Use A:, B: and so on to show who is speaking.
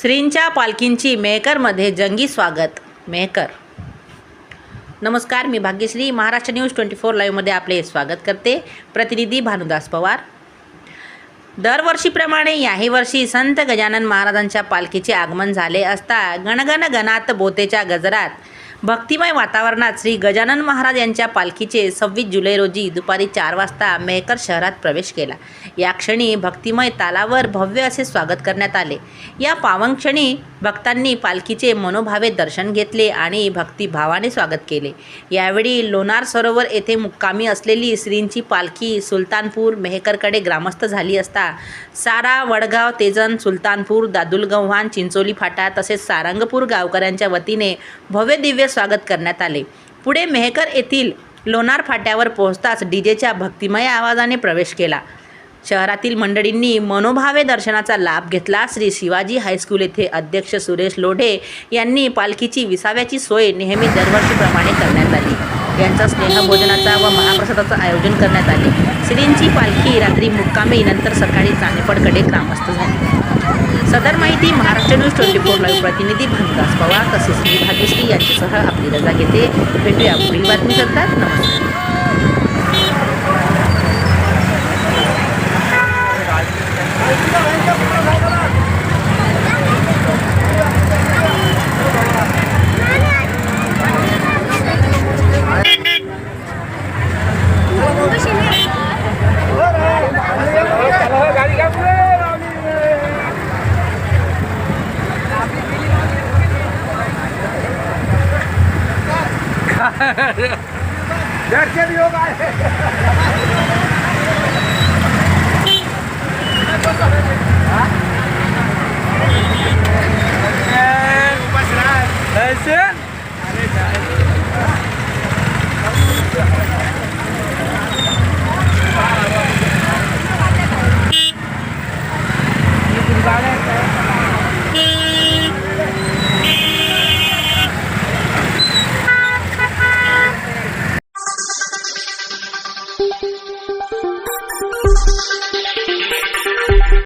A: श्रींच्या पालखींची मेहकरमध्ये जंगी स्वागत. मेहकर. नमस्कार मी Bhagyashree. Maharashtra news twenty four लाईव्हमध्ये आपले स्वागत करते. प्रतिनिधी भानुदास पवार. दरवर्षीप्रमाणे याही वर्षी संत गजानन महाराजांच्या पालखीचे आगमन झाले असता गणगण गणात बोतेच्या गजरात भक्तिमय वातावरणात श्री गजानन महाराज यांच्या पालखीचे सव्वीस जुलै रोजी दुपारी चार वाजता मेहकर शहरात प्रवेश केला. या क्षणी भक्तिमय तालावर भव्य असे स्वागत करण्यात आले. या पावनक्षणी भक्तांनी पालखीचे मनोभावे दर्शन घेतले आणि भक्तिभावाने स्वागत केले. यावेळी लोणार सरोवर येथे मुक्कामी असलेली श्रींची पालखी सुलतानपूर मेहकरकडे ग्रामस्थ झाली असता सारा वडगाव तेजन सुलतानपूर दादुलगव्हाण चिंचोली फाटा तसेच सारंगपूर गावकऱ्यांच्या वतीने भव्य दिव्य स्वागत करण्यात आले. पुढे मेहकर येथील लोणार फाट्यावर पोहोचताच डीजेच्या भक्तिमय आवाजाने प्रवेश केला. शहरातील मंडळींनी मनोभावे दर्शनाचा लाभ घेतला. श्री शिवाजी हायस्कूल येथे अध्यक्ष सुरेश लोढे यांनी पालखीची विसाव्याची सोय नेहमी दरवर्षीप्रमाणे करण्यात आली. यांचा स्नेहभोजनाचा व महाप्रसादाचं आयोजन करण्यात आले. श्रींची पालखी रात्री मुक्कामी नंतर सकाळी चांदेपडकडे ग्रामस्थ झाली. सदर माहिती Maharashtra news twenty four live प्रतिनिधी भानुदास पवार तसेच मी भाग्यश्री यांच्यासह आपली रजा घेते. भेटूया पुढील बातमी करतात नमस्कार.
B: Dert geliyor gayet. That's it?